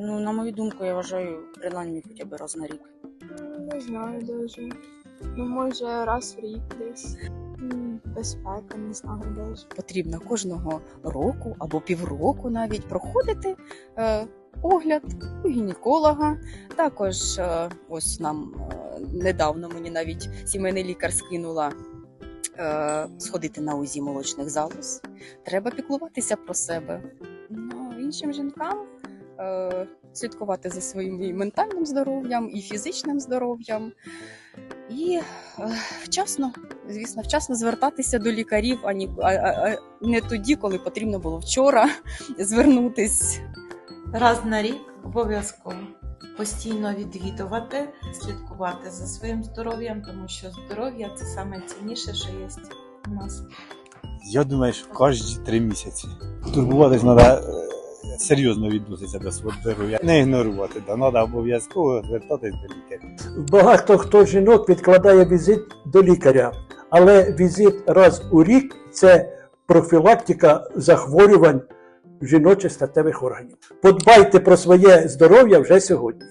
Ну, на мою думку, я вважаю, принаймні хоча б раз на рік. Не знаю даже. Ну, може, раз в рік десь. М, Безпека, не знаю даже. потрібно кожного року або півроку навіть проходити е, огляд у гінеколога. Також е, ось нам е, недавно мені навіть сімейний лікар скинула е, сходити на УЗІ молочних залоз. Треба піклуватися про себе. Ну, іншим жінкам е, слідкувати за своїм і ментальним здоров'ям, і фізичним здоров'ям. І е, вчасно, звісно, вчасно звертатися до лікарів, а, ні, а, а, а не тоді, коли потрібно було вчора звернутись. Раз на рік обов'язково постійно відвідувати, слідкувати за своїм здоров'ям, тому що здоров'я це найцінніше, що є у нас. Я думаю, що кожні три місяці. Турбуватись треба серйозно відноситься до свого здоров'я. Не ігнорувати, да. треба обов'язково звертатись до лікаря. Багато хто жінок відкладає візит до лікаря, але візит раз у рік це профілактика захворювань жіночих статевих органів. Подбайте про своє здоров'я вже сьогодні.